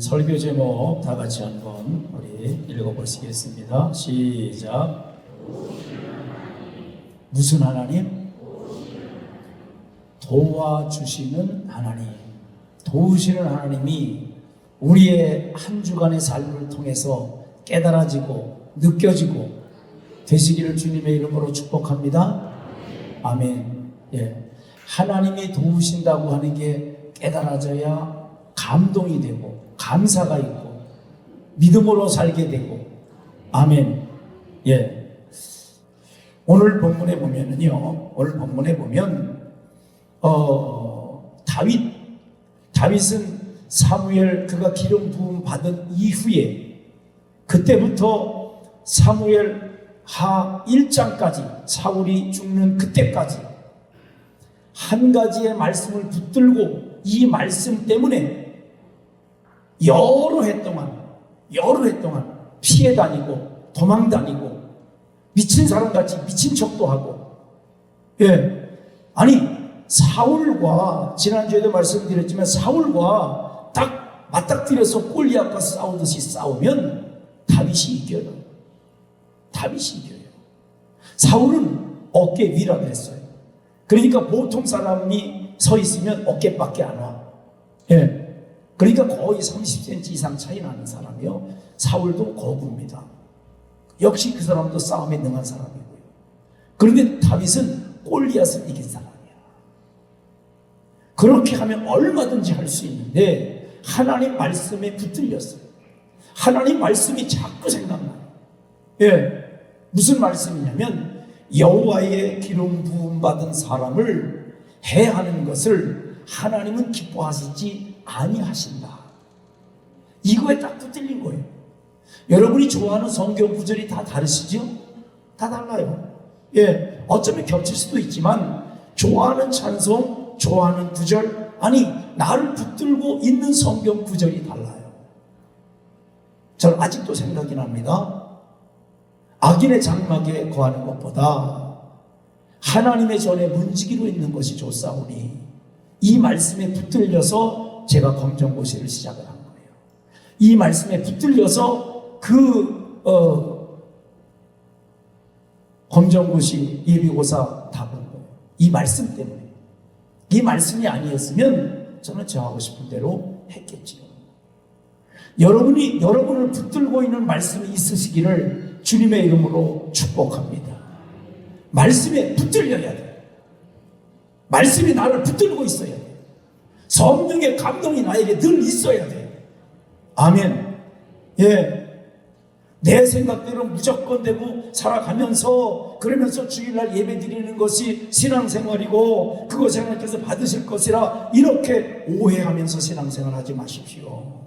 설교 제목 다 같이 한번 우리 읽어보시겠습니다. 시작. 무슨 하나님? 도와주시는 하나님. 도우시는 하나님이 우리의 한 주간의 삶을 통해서 깨달아지고 느껴지고 되시기를 주님의 이름으로 축복합니다. 아멘. 예. 하나님이 도우신다고 하는 게 깨달아져야 감동이 되고 감사가 있고 믿음으로 살게 되고 아멘. 예. 오늘 본문에 보면은요. 오늘 본문에 보면 어 다윗 다윗은 사무엘 그가 기름 부음 받은 이후에 그때부터 사무엘 하 1장까지 사울이 죽는 그때까지 한 가지의 말씀을 붙들고 이 말씀 때문에 여러 해 동안 여러 해 동안 피해 다니고 도망 다니고 미친 사람 같이 미친 척도 하고. 예. 아니 사울과 지난주에도 말씀드렸지만 사울과 딱 맞닥뜨려서 골리앗과 싸우듯이 싸우면 다윗이 이겨요. 다윗이 이겨요. 사울은 어깨 위라 그랬어요. 그러니까 보통 사람이 서 있으면 어깨밖에 안 와. 예. 그러니까 거의 30cm 이상 차이 나는 사람이요. 사울도 거부입니다. 역시 그 사람도 싸움에 능한 사람이고요. 그런데 다윗은 골리앗을 이긴 사람이야. 그렇게 하면 얼마든지 할 수 있는데 하나님 말씀에 붙들렸어요. 하나님 말씀이 자꾸 생각나요. 예. 무슨 말씀이냐면 여호와의 기름 부음 받은 사람을 해하는 것을 하나님은 기뻐하시지 아니하신다. 이거에 딱 붙들린 거예요. 여러분이 좋아하는 성경 구절이 다 다르시죠? 다 달라요. 예, 어쩌면 겹칠 수도 있지만 좋아하는 찬송, 좋아하는 구절, 아니 나를 붙들고 있는 성경 구절이 달라요. 저는 아직도 생각이 납니다. 악인의 장막에 거하는 것보다 하나님의 전에 문지기로 있는 것이 좋사오니 이 말씀에 붙들려서 제가 검정고시를 시작을 한 거예요. 이 말씀에 붙들려서 그 어, 검정고시 예비고사 다 본 거예요. 이 말씀 때문에 이 말씀이 아니었으면 저는 저 하고 싶은 대로 했겠지요. 여러분이 여러분을 붙들고 있는 말씀이 있으시기를 주님의 이름으로 축복합니다. 말씀에 붙들려야 돼. 말씀이 나를 붙들고 있어야 돼. 성령의 감동이 나에게 늘 있어야 돼. 아멘. 예. 내 생각대로 무조건 되고 살아가면서 그러면서 주일날 예배 드리는 것이 신앙생활이고 그것이 하나님께서 받으실 것이라 이렇게 오해하면서 신앙생활 하지 마십시오.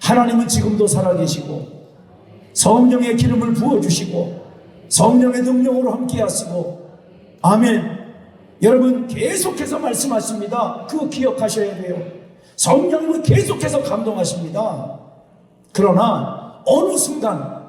하나님은 지금도 살아계시고 성령의 기름을 부어주시고 성령의 능력으로 함께 하시고 아멘 여러분 계속해서 말씀하십니다. 그거 기억하셔야 돼요. 성령님은 계속해서 감동하십니다. 그러나 어느 순간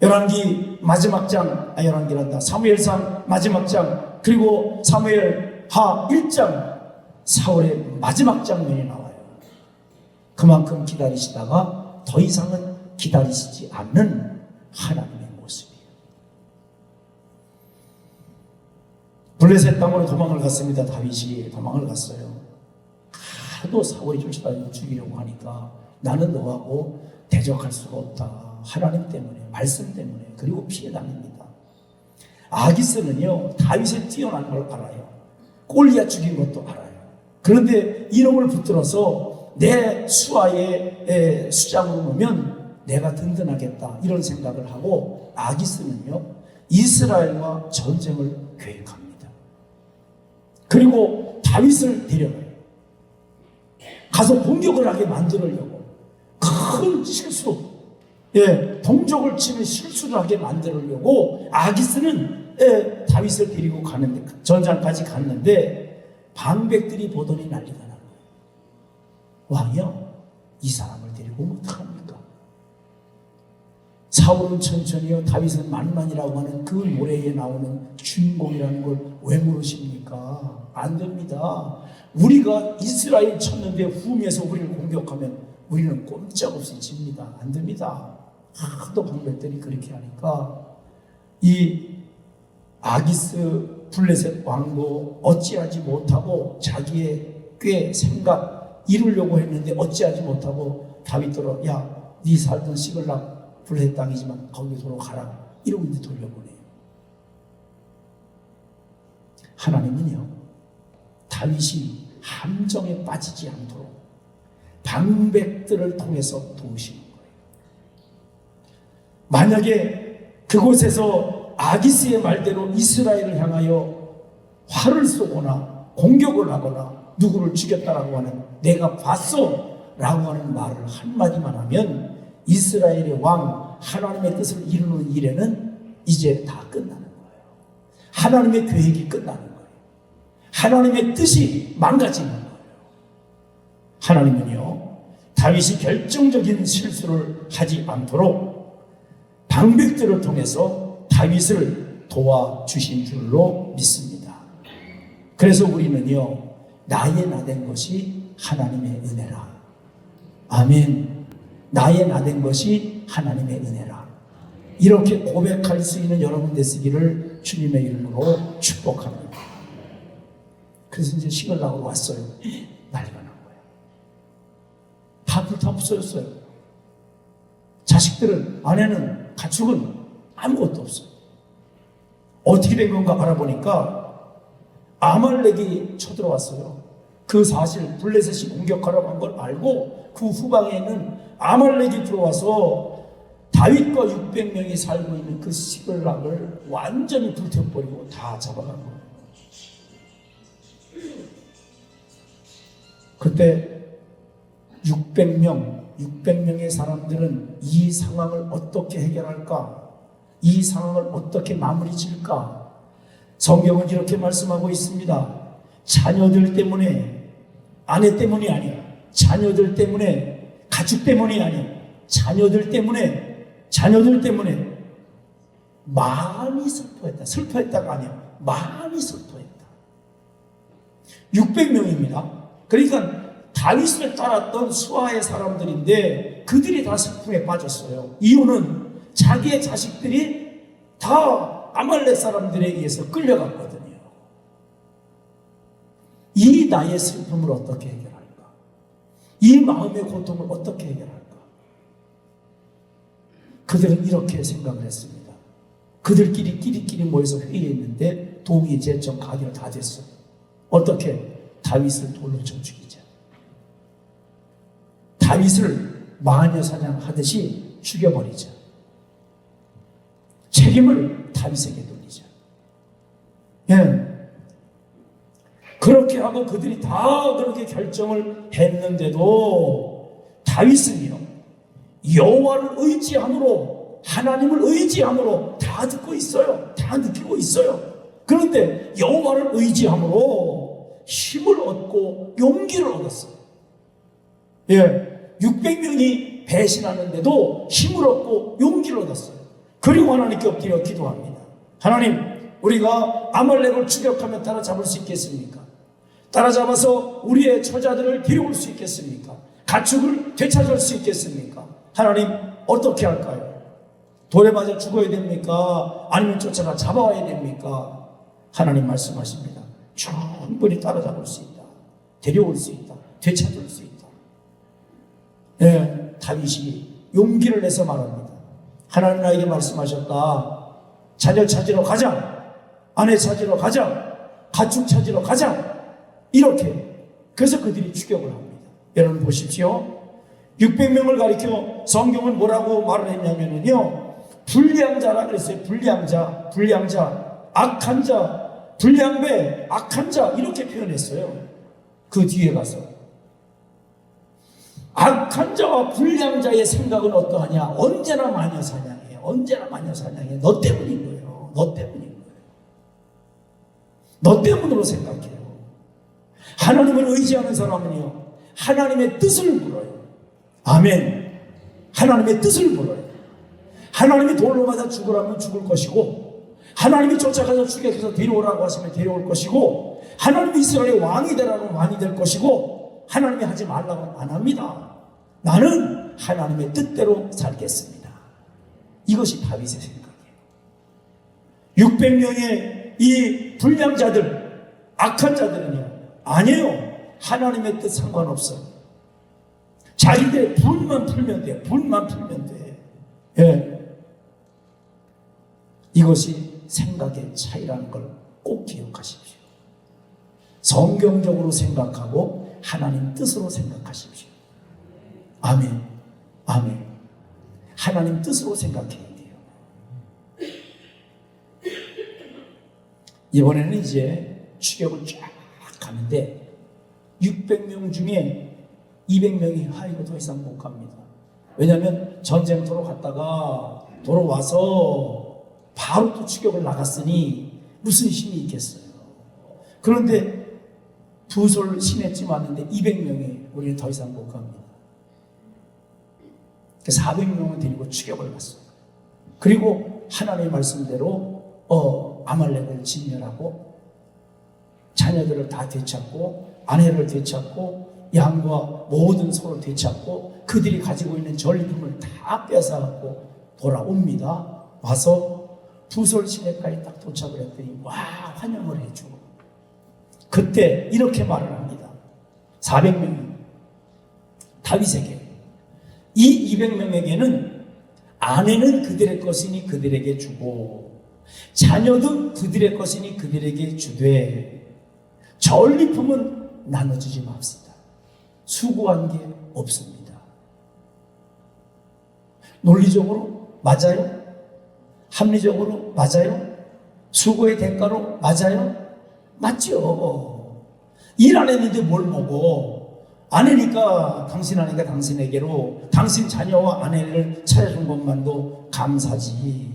열왕기 마지막 장, 아 열왕기란다. 사무엘상 마지막 장 그리고 사무엘 하 1장 사울의 마지막 장면이 나와요. 그만큼 기다리시다가 더 이상은 기다리시지 않는 하나님의 블레셋 땅으로 도망을 갔습니다. 다윗이 도망을 갔어요. 하도 사울이 쫓아다니고 죽이려고 하니까 나는 너하고 대적할 수가 없다. 하나님 때문에, 말씀 때문에, 그리고 피해 다닙니다. 아기스는요, 다윗의 뛰어난 걸 알아요. 골리앗 죽인 것도 알아요. 그런데 이놈을 붙들어서 내 수하의 수장으로 놓으면 내가 든든하겠다 이런 생각을 하고 아기스는요 이스라엘과 전쟁을. 그리고 다윗을 데려가요. 가서 공격을 하게 만들려고 큰 실수, 예, 동족을 치는 실수를 하게 만들려고 아기스는 예, 다윗을 데리고 가는데 전장까지 갔는데 방백들이 보더니 난리가 난 거예요. 왕이요, 이 사람을 데리고 어떡합니까? 사울은 천천히요 다윗은 만만이라고 하는 그 노래에 나오는 주인공이라는 걸 왜 모르십니까? 안 됩니다. 우리가 이스라엘 쳤는데 후미에서 우리를 공격하면 우리는 꼼짝없이 집니다. 안 됩니다. 하도 방백들이 그렇게 하니까 이 아기스 블레셋 왕도 어찌하지 못하고 자기의 꽤 생각 이루려고 했는데 어찌하지 못하고 다윗더러 야네 살던 시글락 블레셋 땅이지만 거기 도로 가라 이제 돌려보내요. 하나님은요 다윗이 함정에 빠지지 않도록 방백들을 통해서 도우시는 거예요. 만약에 그곳에서 아기스의 말대로 이스라엘을 향하여 화를 쏘거나 공격을 하거나 누구를 죽였다라고 하는 내가 봤어 라고 하는 말을 한마디만 하면 이스라엘의 왕 하나님의 뜻을 이루는 일에는 이제 다 끝나는 거예요. 하나님의 계획이 끝나는 거예요. 하나님의 뜻이 망가지는 거예요. 하나님은요, 다윗이 결정적인 실수를 하지 않도록 방백들을 통해서 다윗을 도와주신 줄로 믿습니다. 그래서 우리는요, 나의 나 된 것이 하나님의 은혜라. 아멘. 나의 나 된 것이 하나님의 은혜라. 이렇게 고백할 수 있는 여러분 되시기를 주님의 이름으로 축복합니다. 그래서 이제 시골락으로 왔어요. 난리가 난 거예요. 다 불타 없어졌어요. 자식들은, 아내는, 가축은 아무것도 없어요. 어떻게 된 건가 알아보니까 아말렉이 쳐들어왔어요. 그 사실 블레셋이 공격하라고 한 걸 알고 그 후방에는 아말렉이 들어와서 다윗과 600명이 살고 있는 그 시글락을 완전히 불태워버리고 다 잡아간 거예요. 그때 600명, 600명의 사람들은 이 상황을 어떻게 해결할까? 이 상황을 어떻게 마무리 질까? 성경은 이렇게 말씀하고 있습니다. 자녀들 때문에, 아내 때문이 아니야. 자녀들 때문에, 가축 때문이 아니야. 자녀들 때문에, 자녀들 때문에 마음이 슬퍼했다. 슬퍼했다가 아니야. 마음이 슬퍼했다. 600명입니다. 그러니까 다윗을 따랐던 수하의 사람들인데 그들이 다 슬픔에 빠졌어요. 이유는 자기의 자식들이 다 아말렉 사람들에 의해서 끌려갔거든요. 이 나의 슬픔을 어떻게 해결할까? 이 마음의 고통을 어떻게 해결할까? 그들은 이렇게 생각을 했습니다. 그들끼리 끼리끼리 모여서 회의했는데 동의 제청 가결 다 됐어요. 어떻게? 다윗을 돌로 쳐 죽이자. 다윗을 마녀 사냥하듯이 죽여버리자. 책임을 다윗에게 돌리자. 예. 그렇게 하고 그들이 다 그렇게 결정을 했는데도 다윗은요 여호와를 의지함으로 하나님을 의지함으로 다 듣고 있어요. 다 느끼고 있어요. 그런데 여호와를 의지함으로 힘을 얻고 용기를 얻었어요. 예, 600명이 배신하는데도 힘을 얻고 용기를 얻었어요. 그리고 하나님께 엎드려 기도합니다. 하나님, 우리가 아말렉을 추격하면 따라잡을 수 있겠습니까? 따라잡아서 우리의 처자들을 데려올 수 있겠습니까? 가축을 되찾을 수 있겠습니까? 하나님, 어떻게 할까요? 돌에 맞아 죽어야 됩니까? 아니면 쫓아가 잡아와야 됩니까? 하나님 말씀하십니다. 충분히 따라잡을 수 있다. 데려올 수 있다. 되찾을 수 있다. 예, 다윗이 용기를 내서 말합니다. 하나님 나에게 말씀하셨다. 자녀 찾으러 가자. 아내 찾으러 가자. 가축 찾으러 가자. 이렇게. 그래서 그들이 추격을 합니다. 여러분 보십시오. 600명을 가리켜 성경은 뭐라고 말을 했냐면요. 불량 자라 그랬어요. 불량 자, 불량 자, 악한 자, 불량배, 악한 자 이렇게 표현했어요. 그 뒤에 가서 악한 자와 불량 자의 생각은 어떠하냐? 언제나 마녀 사냥해. 언제나 마녀 사냥해. 너 때문인 거예요. 너 때문인 거예요. 너 때문으로 생각해요. 하나님을 의지하는 사람은요. 하나님의 뜻을 물어요. 아멘. 하나님의 뜻을 물어요. 하나님이 돌로 맞아 죽으라면 죽을 것이고 하나님이 쫓아가서 추격해서 데려오라고 하시면 데려올 것이고 하나님이 이스라엘의 왕이 되라고 왕이 될 것이고 하나님이 하지 말라고 안 합니다. 나는 하나님의 뜻대로 살겠습니다. 이것이 다윗의 생각이에요. 600명의 이 불량자들, 악한 자들은요, 아니에요. 하나님의 뜻 상관없어요. 자기들의 분만 풀면 돼. 분만 풀면 돼. 예. 이것이 생각의 차이라는 걸 꼭 기억하십시오. 성경적으로 생각하고 하나님 뜻으로 생각하십시오. 아멘. 아멘. 하나님 뜻으로 생각해야 돼요. 이번에는 이제 추격을 쫙 가는데 600명 중에 200명이 아이고 더 이상 못 갑니다. 왜냐하면 전쟁터로 갔다가 돌아와서 바로 또 추격을 나갔으니 무슨 힘이 있겠어요. 그런데 부솔 시내쯤 왔는데 200명이 우리는 더 이상 못 갑니다. 400명을 데리고 추격을 갔어요. 그리고 하나님의 말씀대로 어, 아말렉을 진멸하고 자녀들을 다 되찾고 아내를 되찾고 양과 모든 소를 되찾고 그들이 가지고 있는 전리품을 다 뺏어갖고 돌아옵니다. 와서 부솔 시내까지 딱 도착을 했더니 와 환영을 해주고 그때 이렇게 말을 합니다. 400명이 다윗에게 이 200명에게는 아내는 그들의 것이니 그들에게 주고 자녀도 그들의 것이니 그들에게 주되 전리품은 나눠주지 맙시다. 수고한 게 없습니다. 논리적으로 맞아요? 합리적으로 맞아요? 수고의 대가로 맞아요? 맞죠. 일 안 했는데 뭘 보고 아내니까 당신 아내가 당신에게로 당신 자녀와 아내를 찾아준 것만도 감사지.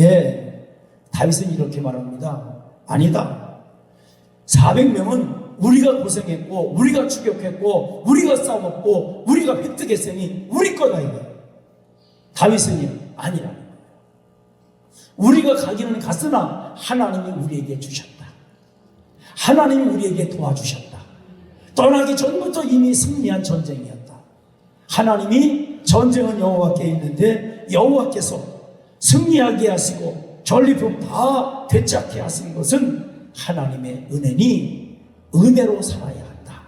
예. 다윗은 이렇게 말합니다. 아니다. 400명은 우리가 고생했고, 우리가 추격했고, 우리가 싸웠고, 우리가 획득했으니 우리 거다 이거. 다윗은 아니라. 우리가 가기는 갔으나 하나님이 우리에게 주셨다. 하나님이 우리에게 도와주셨다. 떠나기 전부터 이미 승리한 전쟁이었다. 하나님이 전쟁은 여호와께 있는데 여호와께서 승리하게 하시고 전리품 다 되찾게 하신 것은 하나님의 은혜니 은혜로 살아야 한다.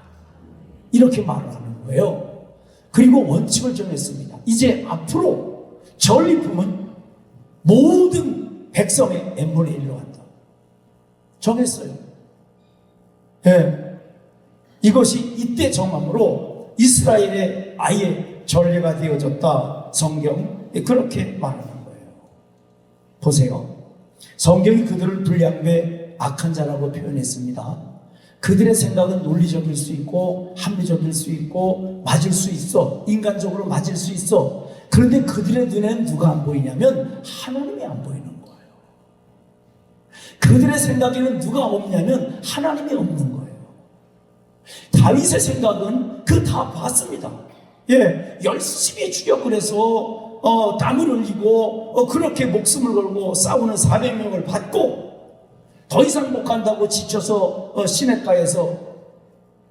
이렇게 말을 하는 거예요. 그리고 원칙을 정했습니다. 이제 앞으로 전리품은 모든 백성의 엠분의 1로 한다. 정했어요. 예. 이것이 이때 정함으로 이스라엘의 아예 전례가 되어졌다. 성경 그렇게 말하는 거예요. 보세요. 성경이 그들을 불량배 악한 자라고 표현했습니다. 그들의 생각은 논리적일 수 있고 합리적일 수 있고 맞을 수 있어. 인간적으로 맞을 수 있어. 그런데 그들의 눈에는 누가 안 보이냐면 하나님이 안 보이는 거예요. 그들의 생각에는 누가 없냐면 하나님이 없는 거예요. 다윗의 생각은 그 다 봤습니다. 예, 열심히 추격을 해서 어, 땀을 흘리고 어, 그렇게 목숨을 걸고 싸우는 400명을 받고 더 이상 못 간다고 지쳐서 어, 시냇가에서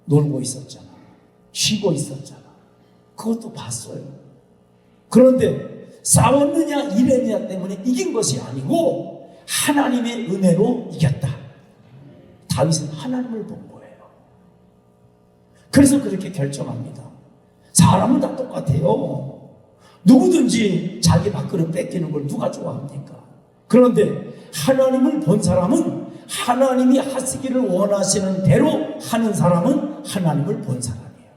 놀고 있었잖아. 쉬고 있었잖아. 그것도 봤어요. 그런데 싸웠느냐 이랬느냐 때문에 이긴 것이 아니고 하나님의 은혜로 이겼다. 다윗은 하나님을 본 거예요. 그래서 그렇게 결정합니다. 사람은 다 똑같아요. 누구든지 자기 밥그릇 뺏기는 걸 누가 좋아합니까? 그런데 하나님을 본 사람은 하나님이 하시기를 원하시는 대로 하는 사람은 하나님을 본 사람이에요.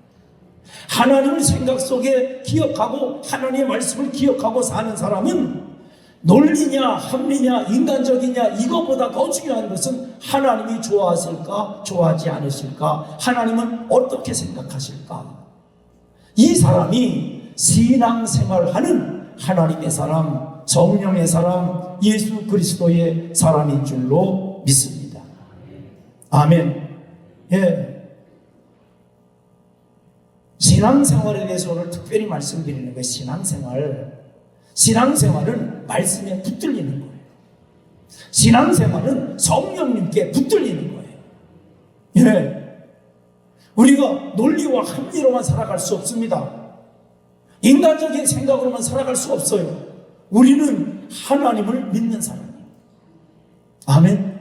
하나님을 생각 속에 기억하고 하나님의 말씀을 기억하고 사는 사람은 논리냐 합리냐 인간적이냐 이것보다 더 중요한 것은 하나님이 좋아하실까 좋아하지 않으실까 하나님은 어떻게 생각하실까 이 사람이 신앙생활하는 하나님의 사람 성령의 사람 예수 그리스도의 사람인 줄로 믿습니다 아멘 예 신앙생활에 대해서 오늘 특별히 말씀드리는 게 신앙생활 신앙생활은 말씀에 붙들리는 거예요. 신앙생활은 성령님께 붙들리는 거예요. 예. 우리가 논리와 합리로만 살아갈 수 없습니다. 인간적인 생각으로만 살아갈 수 없어요. 우리는 하나님을 믿는 사람이에요. 아멘.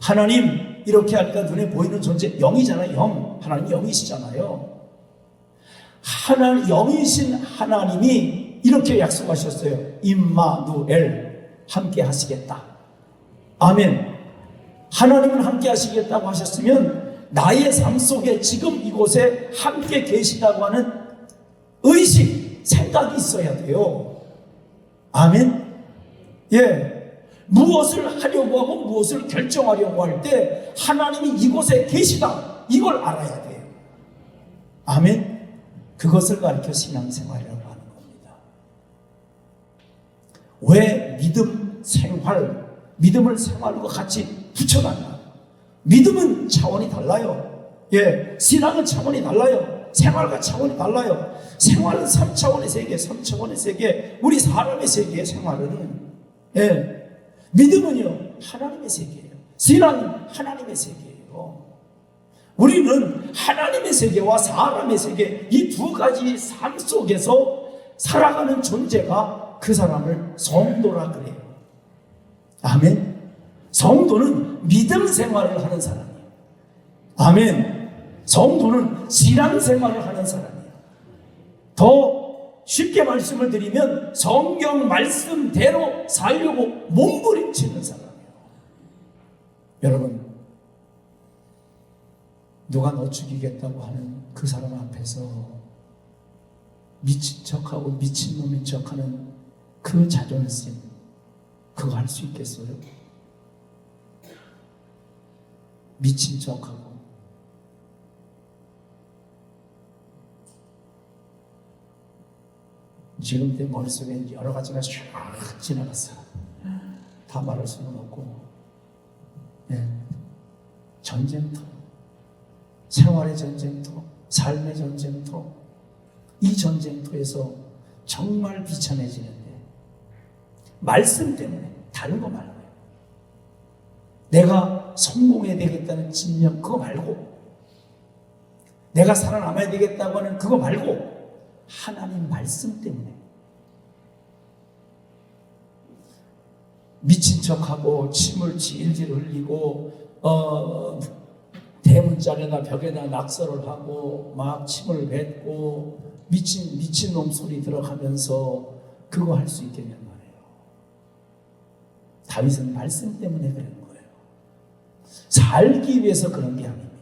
하나님 이렇게 하니까 눈에 보이는 존재 영이잖아요. 영. 하나님 영이시잖아요. 하나님 영이신 하나님이 이렇게 약속하셨어요. 임마누엘 함께 하시겠다. 아멘. 하나님은 함께 하시겠다고 하셨으면 나의 삶 속에 지금 이곳에 함께 계시다고 하는 의식, 생각이 있어야 돼요. 아멘. 예. 무엇을 하려고 하고 무엇을 결정하려고 할 때 하나님이 이곳에 계시다. 이걸 알아야 돼요. 아멘. 그것을 가르쳐 신앙생활이라고 하는 겁니다. 왜 믿음 생활, 믿음을 생활과 같이 붙여놨나? 믿음은 차원이 달라요. 예, 신앙은 차원이 달라요. 생활과 차원이 달라요. 생활은 3차원의 세계, 3차원의 세계, 우리 사람의 세계의 생활은 예, 믿음은요 하나님의 세계예요. 신앙은 하나님의 세계예요. 우리는 하나님의 세계와 사람의 세계 이 두 가지 삶 속에서 살아가는 존재가 그 사람을 성도라 그래요. 아멘. 성도는 믿음 생활을 하는 사람이에요. 아멘. 성도는 신앙 생활을 하는 사람이에요. 더 쉽게 말씀을 드리면 성경 말씀대로 살려고 몸부림치는 사람이에요. 여러분, 누가 너 죽이겠다고 하는 그 사람 앞에서 미친 척하고 미친놈인 척하는 그 자존심, 그거 할 수 있겠어요? 미친 척하고 지금 내 머릿속에 여러 가지가 쫙 지나갔어. 다 말할 수는 없고, 예. 전쟁터, 생활의 전쟁터, 삶의 전쟁터, 이 전쟁터에서 정말 비참해지는데, 말씀 때문에, 다른 거 말고요. 내가 성공해야 되겠다는 집념, 그거 말고, 내가 살아남아야 되겠다고 하는 그거 말고, 하나님 말씀 때문에 미친 척하고 침을 질질 흘리고 어, 대문짝에나 벽에다 낙서를 하고 막 침을 뱉고 미친 미친 놈 소리 들어가면서 그거 할 수 있겠냔 말이에요. 다윗은 말씀 때문에 그런 거예요. 살기 위해서 그런 게 아닙니다.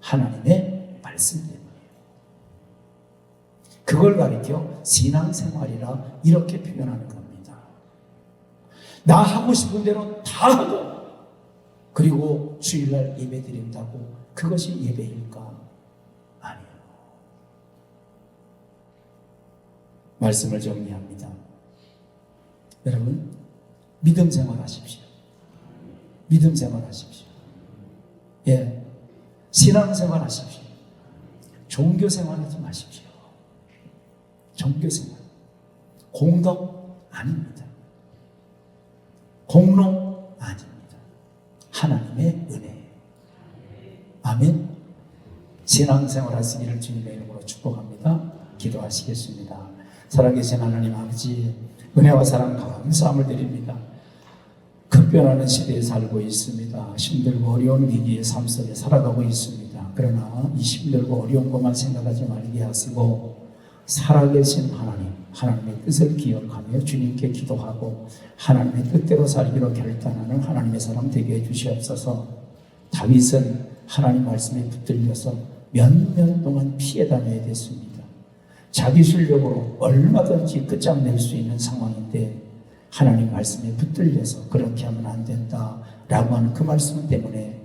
하나님의 말씀. 그걸 가리켜 신앙생활이라 이렇게 표현하는 겁니다. 나 하고 싶은 대로 다 하고 그리고 주일날 예배 드린다고 그것이 예배일까? 아니요. 말씀을 정리합니다. 여러분 믿음 생활하십시오. 믿음 생활하십시오. 예, 신앙 생활하십시오. 종교 생활하지 마십시오. 종교생활. 공덕 아닙니다. 공로 아닙니다. 하나님의 은혜. 아멘. 신앙생활 하시기를 주님의 이름으로 축복합니다. 기도하시겠습니다. 살아계신 하나님 아버지, 은혜와 사랑 감사함을 드립니다. 급변하는 시대에 살고 있습니다. 힘들고 어려운 위기의 삶 속에 살아가고 있습니다. 그러나 이 힘들고 어려운 것만 생각하지 말게 하시고 살아계신 하나님, 하나님의 뜻을 기억하며 주님께 기도하고 하나님의 뜻대로 살기로 결단하는 하나님의 사람 되게 해주시옵소서. 다윗은 하나님 말씀에 붙들려서 몇 년 동안 피해 다녀야 됐습니다. 자기 실력으로 얼마든지 끝장낼 수 있는 상황인데 하나님 말씀에 붙들려서 그렇게 하면 안 된다라고 하는 그 말씀 때문에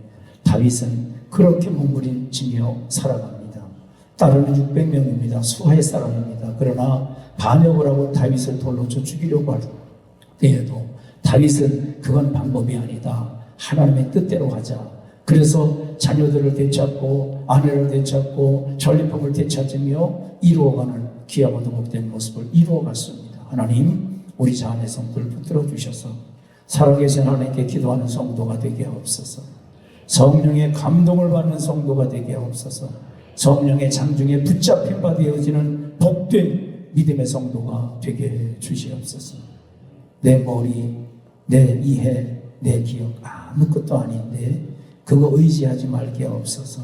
다윗은 그렇게 몸부림치며 살아갑니다. 따르는 600명입니다. 수하의 사람입니다. 그러나 반역을 하고 다윗을 돌로 쳐 죽이려고 할 때에도 다윗은 그건 방법이 아니다. 하나님의 뜻대로 하자. 그래서 자녀들을 되찾고 아내를 되찾고 전리품을 되찾으며 이루어가는 귀하고도 복된 모습을 이루어갔습니다. 하나님 우리 자녀의 성도를 붙들어 주셔서 살아계신 하나님께 기도하는 성도가 되게 하옵소서. 성령의 감동을 받는 성도가 되게 하옵소서. 성령의 장중에 붙잡힌 바 되어지는 복된 믿음의 성도가 되게 주시옵소서. 내 머리, 내 이해, 내 기억 아무것도 아닌데 그거 의지하지 말게 없어서.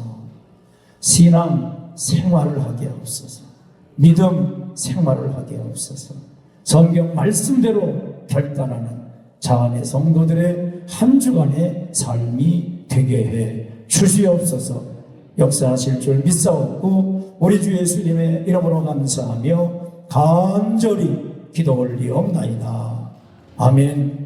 신앙 생활을 하게 없어서. 믿음 생활을 하게 없어서. 성경 말씀대로 결단하는 자안의 성도들의 한 주간의 삶이 되게 해 주시옵소서 역사하실 줄 믿사옵고 우리 주 예수님의 이름으로 감사하며 간절히 기도 올리옵나이다. 아멘